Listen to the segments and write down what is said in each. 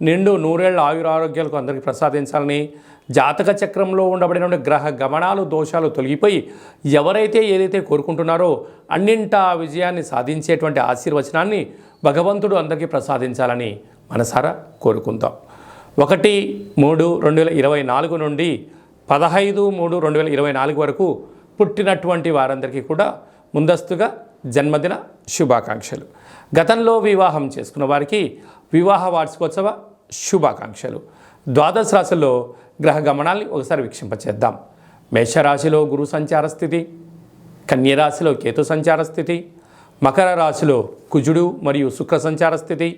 నిండు నూరేళ్ళ ఆయురారోగ్యాలకు అందరికీ ప్రసాదించాలని జాతక చక్రంలో ఉండబడిన గ్రహ గమనాలు దోషాలు తొలగిపోయి ఎవరైతే ఏదైతే కోరుకుంటున్నారో అన్నింటా విజయాన్ని సాధించేటువంటి ఆశీర్వచనాన్ని భగవంతుడు అందరికీ ప్రసాదించాలని మనసారా కోరుకుందాం. ఒకటి మూడు రెండు వేల ఇరవై నాలుగు నుండి పదహైదు మూడు రెండు వేల ఇరవై నాలుగు వరకు పుట్టినటువంటి వారందరికీ కూడా ముందస్తుగా జన్మదిన శుభాకాంక్షలు. గతంలో వివాహం చేసుకున్న వారికి వివాహ వార్షికోత్సవ శుభాకాంక్షలు. ద్వాదశ రాశుల్లో గ్రహ గమనాల్ని ఒకసారి వీక్షింపచేద్దాం. మేషరాశిలో గురు సంచార స్థితి కన్యరాశిలో కేతు సంచార స్థితి మకర రాశిలో కుజుడు మరియు శుక్ర సంచార స్థితి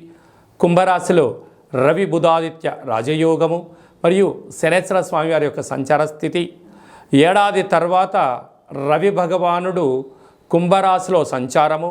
కుంభరాశిలో రవి బుధాదిత్య రాజయోగము మరియు శనేశ్వర స్వామివారి యొక్క సంచార స్థితి. ఏడాది తర్వాత రవి భగవానుడు కుంభరాశిలో సంచారము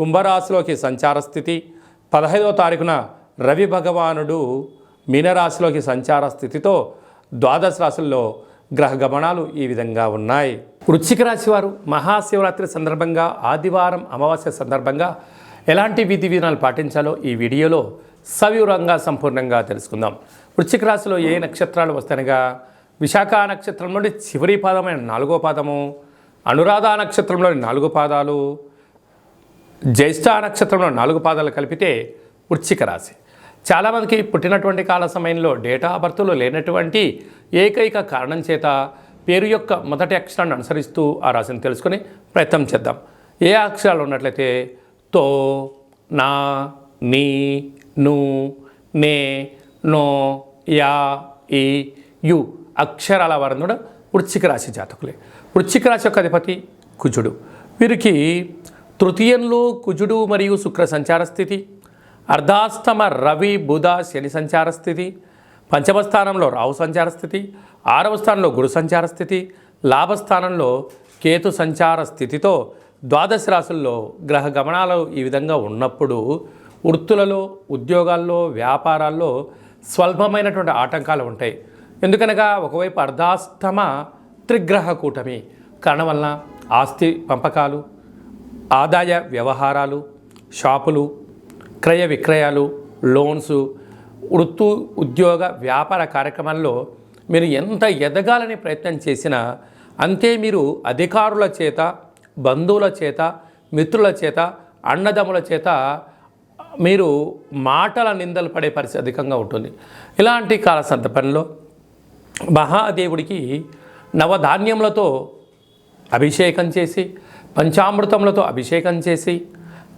కుంభరాశిలోకి సంచార స్థితి. పదహైదవ తారీఖున రవి భగవానుడు మీనరాశిలోకి సంచార స్థితితో ద్వాదశ రాశుల్లో గ్రహ గమనాలు ఈ విధంగా ఉన్నాయి. వృశ్చిక రాశి వారు మహాశివరాత్రి సందర్భంగా ఆదివారం అమావాస్య సందర్భంగా ఎలాంటి విధి విధానాలు పాటించాలో ఈ వీడియోలో సవివరంగా సంపూర్ణంగా తెలుసుకుందాం. వృశ్చిక రాశిలో ఏ నక్షత్రాలు వస్తాయనగా విశాఖ నక్షత్రం నుండి చివరి పాదమైన నాలుగో పాదము అనురాధ నక్షత్రంలోని నాలుగు పాదాలు జ్యేష్ఠ నక్షత్రంలో నాలుగు పాదాలు కలిపితే వృశ్చిక రాశి. చాలామందికి పుట్టినటువంటి కాల సమయంలో డేటా ఆఫ్ బర్త్లో లేనటువంటి ఏకైక కారణం చేత పేరు యొక్క మొదటి అక్షరాన్ని అనుసరిస్తూ ఆ రాశిని తెలుసుకొని ప్రయత్నం చేద్దాం. ఏ అక్షరాలు ఉన్నట్లయితే తో నా నీ ను నే నో యా ఈ యు అక్షరాల వారిని కూడా వృశ్చిక రాశి జాతకులే. వృశ్చిక రాశి యొక్క అధిపతి కుజుడు. వీరికి తృతీయంలో కుజుడు మరియు శుక్ర సంచార స్థితి అర్ధాస్తమ రవి బుధ శని సంచార స్థితి పంచమ స్థానంలో రాహు సంచార స్థితి ఆరవ స్థానంలో గురు సంచార స్థితి లాభస్థానంలో కేతు సంచార స్థితితో ద్వాదశ రాశుల్లో గ్రహ గమనాలు ఈ విధంగా ఉన్నప్పుడు వృత్తులలో ఉద్యోగాల్లో వ్యాపారాల్లో స్వల్పమైనటువంటి ఆటంకాలు ఉంటాయి. ఎందుకనగా ఒకవైపు అర్ధాస్తమ త్రిగ్రహ కూటమి కారణం వలన ఆస్తి పంపకాలు ఆదాయ వ్యవహారాలు షాపులు క్రయ విక్రయాలు లోన్స్ వృత్తు ఉద్యోగ వ్యాపార కార్యక్రమాల్లో మీరు ఎంత ఎదగాలని ప్రయత్నం చేసినా అంతే మీరు అధికారుల చేత బంధువుల చేత మిత్రుల చేత అన్నదమ్ముల చేత మీరు మాటల నిందలు పడే పరిస్థితి అధికంగా ఉంటుంది. ఇలాంటి కాల సందర్భంలో మహాదేవుడికి నవధాన్యములతో అభిషేకం చేసి పంచామృతములతో అభిషేకం చేసి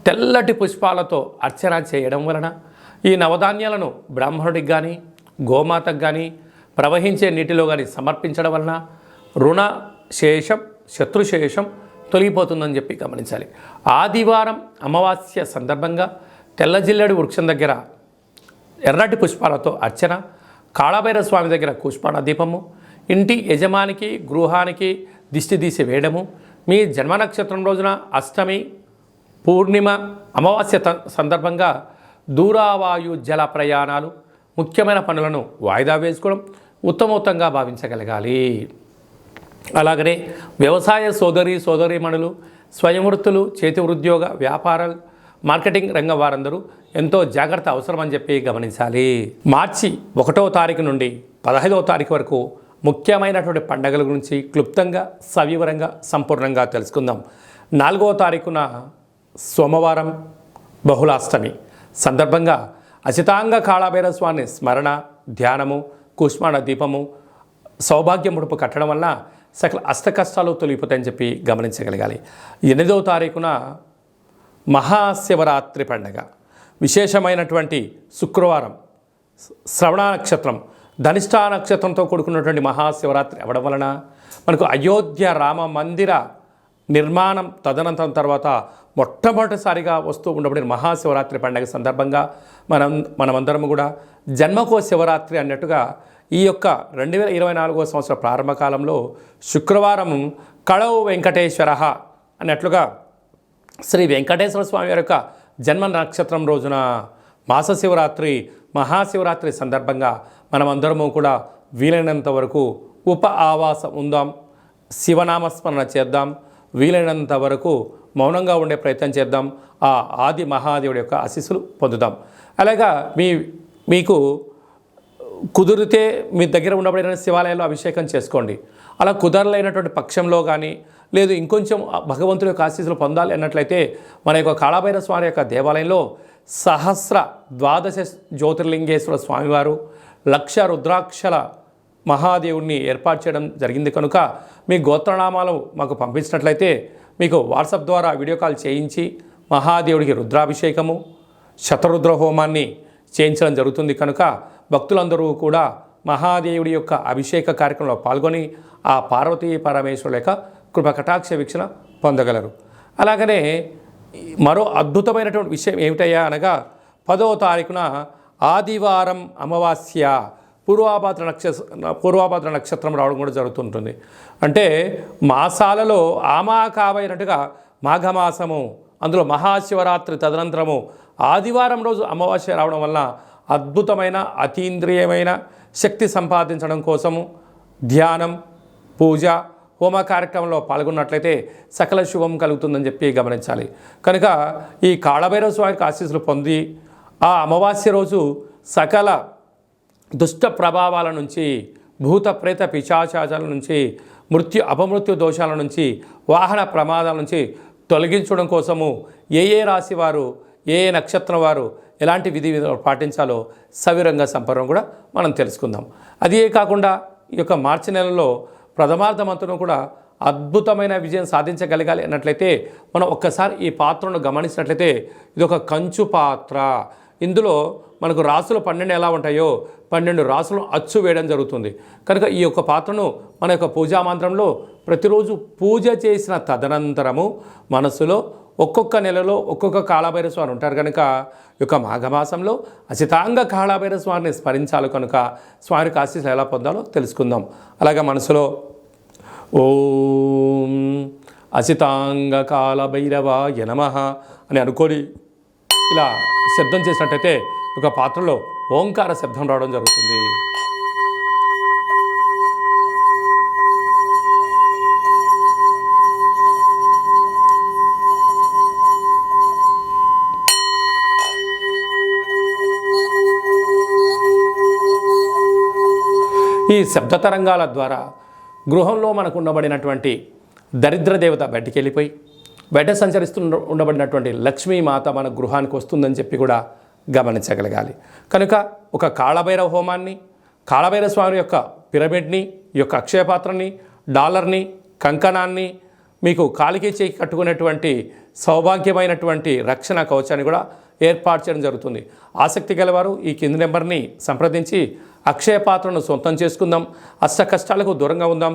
తెల్లటి పుష్పాలతో అర్చన చేయడం వలన ఈ నవధాన్యాలను బ్రాహ్మణుడికి కానీ గోమాతకు కానీ ప్రవహించే నీటిలో కానీ సమర్పించడం వలన రుణ శేషం శత్రుశేషం తొలగిపోతుందని చెప్పి గమనించాలి. ఆదివారం అమావాస్య సందర్భంగా తెల్లజిల్లడి వృక్షం దగ్గర ఎర్రటి పుష్పాలతో అర్చన కాళభైర స్వామి దగ్గర కూష్పాణ దీపము ఇంటి యజమానికి గృహానికి దిష్టి తీసి వేయడము మీ జన్మ నక్షత్రం రోజున అష్టమి పూర్ణిమ అమావాస్య సందర్భంగా దూరావాయు జల ప్రయాణాలు ముఖ్యమైన పనులను వాయిదా వేసుకోవడం ఉత్తమోత్తంగా భావించగలగాలి. అలాగనే వ్యవసాయ సోదరి సోదరీమణులు స్వయం వృత్తులు చేతి ఉద్యోగ వ్యాపారాలు మార్కెటింగ్ రంగం వారందరూ ఎంతో జాగ్రత్త అవసరమని చెప్పి గమనించాలి. మార్చి ఒకటో తారీఖు నుండి పదహైదవ తారీఖు వరకు ముఖ్యమైనటువంటి పండగల గురించి క్లుప్తంగా సవివరంగా సంపూర్ణంగా తెలుసుకుందాం. నాలుగవ తారీఖున సోమవారం బహుళాష్టమి. సందర్భంగా అచితాంగ కాళాభైర స్వామి స్మరణ ధ్యానము కుష్మాణ దీపము సౌభాగ్య ముడుపు కట్టడం వల్ల సకల అష్ట కష్టాలు తొలగిపోతాయని చెప్పి గమనించగలగాలి. ఎనిమిదవ తారీఖున మహాశివరాత్రి పండగ. విశేషమైనటువంటి శుక్రవారం శ్రవణ నక్షత్రం. ధనిష్టా నక్షత్రంతో కూడుకున్నటువంటి మహాశివరాత్రి అవ్వడం వలన మనకు అయోధ్య రామ మందిర నిర్మాణం తదనంతరం తర్వాత మొట్టమొదటిసారిగా వస్తూ ఉండబడిన మహాశివరాత్రి పండగ సందర్భంగా మనం మనమందరం కూడా జన్మకో శివరాత్రి అన్నట్టుగా ఈ యొక్క రెండు వేల ఇరవై నాలుగో సంవత్సర ప్రారంభ కాలంలో శుక్రవారం కళవు వెంకటేశ్వర అన్నట్లుగా శ్రీ వెంకటేశ్వర స్వామి యొక్క జన్మ నక్షత్రం రోజున మాస శివరాత్రి మహాశివరాత్రి సందర్భంగా మనమందరము కూడా వీలైనంత వరకు ఉప ఆవాసం ఉందాం శివనామస్మరణ చేద్దాం వీలైనంత వరకు మౌనంగా ఉండే ప్రయత్నం చేద్దాం ఆ ఆది మహాదేవుడి యొక్క ఆశీస్సులు పొందుదాం. అలాగా మీ మీకు కుదిరితే మీ దగ్గర ఉండబడిన శివాలయంలో అభిషేకం చేసుకోండి. అలా కుదరలేనటువంటి పక్షంలో కానీ లేదు ఇంకొంచెం ఆ భగవంతుడి యొక్క ఆశీస్సులు పొందాలి అన్నట్లయితే మన యొక్క కాళాభైర స్వామి యొక్క దేవాలయంలో సహస్ర ద్వాదశ జ్యోతిర్లింగేశ్వర స్వామివారు లక్ష రుద్రాక్షల మహాదేవుడిని ఏర్పాటు చేయడం జరిగింది కనుక మీ గోత్రనామాలు మాకు పంపించినట్లయితే మీకు వాట్సాప్ ద్వారా వీడియో కాల్ చేయించి మహాదేవుడికి రుద్రాభిషేకము శతరుద్ర హోమాన్ని చేయించడం జరుగుతుంది కనుక భక్తులందరూ కూడా మహాదేవుడి యొక్క అభిషేక కార్యక్రమంలో పాల్గొని ఆ పార్వతీ పరమేశ్వరుల యొక్క కృపకటాక్ష వీక్షణ పొందగలరు. అలాగనే మరో అద్భుతమైనటువంటి విషయం ఏమిటయ్యా అనగా పదవ తారీఖున ఆదివారం అమావాస్య పూర్వాభాద్ర నక్షత్ర పూర్వాభాద్ర నక్షత్రం రావడం కూడా జరుగుతుంటుంది. అంటే మాసాలలో ఆమాకావైనట్టుగా మాఘమాసము అందులో మహాశివరాత్రి తదనంతరము ఆదివారం రోజు అమావాస్య రావడం వల్ల అద్భుతమైన అతీంద్రియమైన శక్తి సంపాదించడం కోసము ధ్యానం పూజ హోమ కార్యక్రమంలో పాల్గొన్నట్లయితే సకల శుభం కలుగుతుందని చెప్పి గమనించాలి. కనుక ఈ కాళభైరవ స్వామికి ఆశీస్సులు పొంది ఆ అమావాస్య రోజు సకల దుష్ట ప్రభావాల నుంచి భూత ప్రేత పిశాచాచాల నుంచి మృత్యు అపమృత్యు దోషాల నుంచి వాహన ప్రమాదాల నుంచి తొలగించడం కోసము ఏ ఏ రాశి వారు ఏ ఏ నక్షత్రం వారు ఎలాంటి విధి విధాలు పాటించాలో సవిరంగా సంపర్కం కూడా మనం తెలుసుకుందాం. అదే కాకుండా ఈ యొక్క మార్చి నెలలో ప్రథమార్థమంతరం కూడా అద్భుతమైన విజయం సాధించగలగాలి అన్నట్లయితే మనం ఒక్కసారి ఈ పాత్రను గమనించినట్లయితే ఇది ఒక కంచు పాత్ర. ఇందులో మనకు రాసులు పన్నెండు ఎలా ఉంటాయో పన్నెండు రాసులను అచ్చు వేయడం జరుగుతుంది. కనుక ఈ యొక్క పాత్రను మన యొక్క పూజా మంత్రంలో ప్రతిరోజు పూజ చేసిన తదనంతరము మనసులో ఒక్కొక్క నెలలో ఒక్కొక్క కాళభైర స్వామి ఉంటారు కనుక ఈ యొక్క మాఘమాసంలో అచితాంగ కాళభైర స్వామిని స్మరించాలి కనుక స్వామికి ఆశీస్సులు ఎలా పొందాలో తెలుసుకుందాం. అలాగే మనసులో ఓం అసితాంగ కాళభైరవాయ నమ అని అనుకొని ఇలా శబ్దం చేసినట్టయితే ఒక పాత్రలో ఓంకార శబ్దం రావడం జరుగుతుంది. ఈ శబ్ద తరంగాల ద్వారా గృహంలో మనకు ఉండబడినటువంటి దరిద్ర దేవత బయటికి వెళ్ళిపోయి బయట సంచరిస్తున్న ఉండబడినటువంటి లక్ష్మీమాత మన గృహానికి వస్తుందని చెప్పి కూడా గమనించగలగాలి. కనుక ఒక కాళభైరవ హోమాన్ని కాళభైరవ స్వామి యొక్క పిరమిడ్ని ఈ యొక్క అక్షయపాత్రని డాలర్ని కంకణాన్ని మీకు కాలికి చేయి కట్టుకునేటువంటి సౌభాగ్యమైనటువంటి రక్షణ కవచాన్ని కూడా ఏర్పాటు చేయడం జరుగుతుంది. ఆసక్తి గలవారు ఈ కింది నెంబర్ని సంప్రదించి అక్షయ పాత్రను సొంతం చేసుకుందాం. అష్ట కష్టాలకు దూరంగా ఉందాం.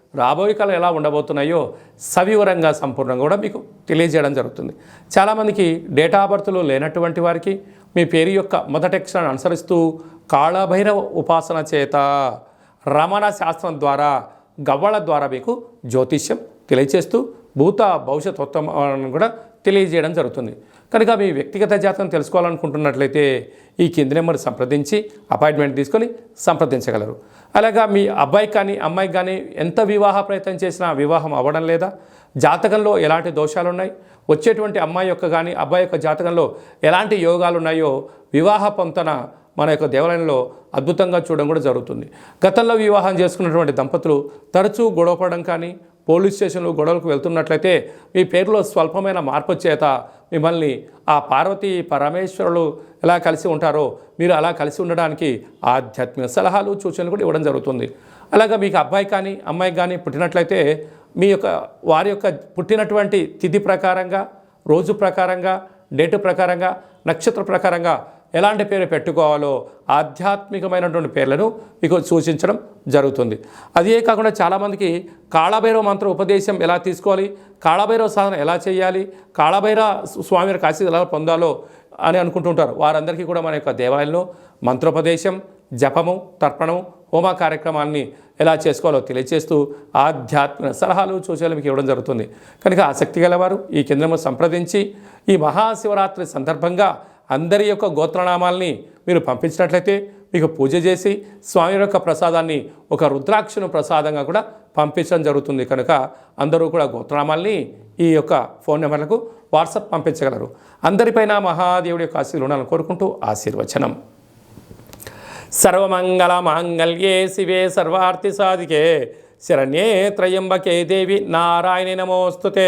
రాబోయే కాలం ఎలా ఉండబోతున్నాయో సవివరంగా సంపూర్ణంగా కూడా మీకు తెలియజేయడం జరుగుతుంది. చాలామందికి డేటా బర్త్లు లేనటువంటి వారికి మీ పేరు యొక్క మొదటి అక్షరాన్ని అనుసరిస్తూ కాళభైరవ ఉపాసన చేత రమణ శాస్త్రం ద్వారా గవ్వల ద్వారా మీకు జ్యోతిష్యం తెలియచేస్తూ భూత భవిష్యత్ ఉత్తమాలను కూడా తెలియజేయడం జరుగుతుంది. కనుక మీ వ్యక్తిగత జాతకం తెలుసుకోవాలనుకుంటున్నట్లయితే ఈ కింది నెంబర్ సంప్రదించి అపాయింట్మెంట్ తీసుకొని సంప్రదించగలరు. అలాగా మీ అబ్బాయి కానీ అమ్మాయికి కానీ ఎంత వివాహ ప్రయత్నం చేసినా వివాహం అవ్వడం లేదా? జాతకంలో ఎలాంటి దోషాలు ఉన్నాయి వచ్చేటువంటి అమ్మాయి యొక్క కానీ అబ్బాయి యొక్క జాతకంలో ఎలాంటి యోగాలు ఉన్నాయో వివాహ పొంతన మన యొక్క దేవాలయంలో అద్భుతంగా చూడడం కూడా జరుగుతుంది. గతంలో వివాహం చేసుకున్నటువంటి దంపతులు తరచూ గొడవపడడం కానీ పోలీస్ స్టేషన్లు గొడవలకు వెళ్తున్నట్లయితే మీ పేరులో స్వల్పమైన మార్పు చేత మిమ్మల్ని ఆ పార్వతి పరమేశ్వరులు ఎలా కలిసి ఉంటారో మీరు అలా కలిసి ఉండడానికి ఆధ్యాత్మిక సలహాలు సూచనలు కూడా ఇవ్వడం జరుగుతుంది. అలాగా మీకు అబ్బాయి కానీ అమ్మాయి కానీ పుట్టినట్లయితే మీ యొక్క వారి యొక్క పుట్టినటువంటి తిథి ప్రకారంగా రోజు ప్రకారంగా డేటు ప్రకారంగా నక్షత్ర ప్రకారంగా ఎలాంటి పేరు పెట్టుకోవాలో ఆధ్యాత్మికమైనటువంటి పేర్లను మీకు సూచించడం జరుగుతుంది. అదే కాకుండా చాలామందికి కాళభైరవ మంత్ర ఉపదేశం ఎలా తీసుకోవాలి కాళభైరవ సాధన ఎలా చేయాలి కాళభైరవ స్వామి కాశీ ఎలా పొందాలో అని అనుకుంటుంటారు. వారందరికీ కూడా మన యొక్క దేవాలయంలో మంత్రోపదేశం జపము తర్పణము హోమ కార్యక్రమాన్ని ఎలా చేసుకోవాలో తెలియజేస్తూ ఆధ్యాత్మిక సలహాలు సూచనలు మీకు ఇవ్వడం జరుగుతుంది. కనుక ఆసక్తి గలవారు ఈ కేంద్రము సంప్రదించి ఈ మహాశివరాత్రి సందర్భంగా అందరి యొక్క గోత్రనామాల్ని మీరు పంపించినట్లయితే మీకు పూజ చేసి స్వామి యొక్క ప్రసాదాన్ని ఒక రుద్రాక్షను ప్రసాదంగా కూడా పంపించడం జరుగుతుంది కనుక అందరూ కూడా గోత్రనామాల్ని ఈ యొక్క ఫోన్ నెంబర్లకు వాట్సాప్ పంపించగలరు. అందరిపైన మహాదేవుడి యొక్క ఆశీర్వాదాలను ఉండాలని కోరుకుంటూ ఆశీర్వచనం. సర్వమంగళ మాంగళ్యే శివే సర్వార్థి సాధికే. శరణ్యే త్రయంబకే దేవి. నారాయణ నమోస్తుతే.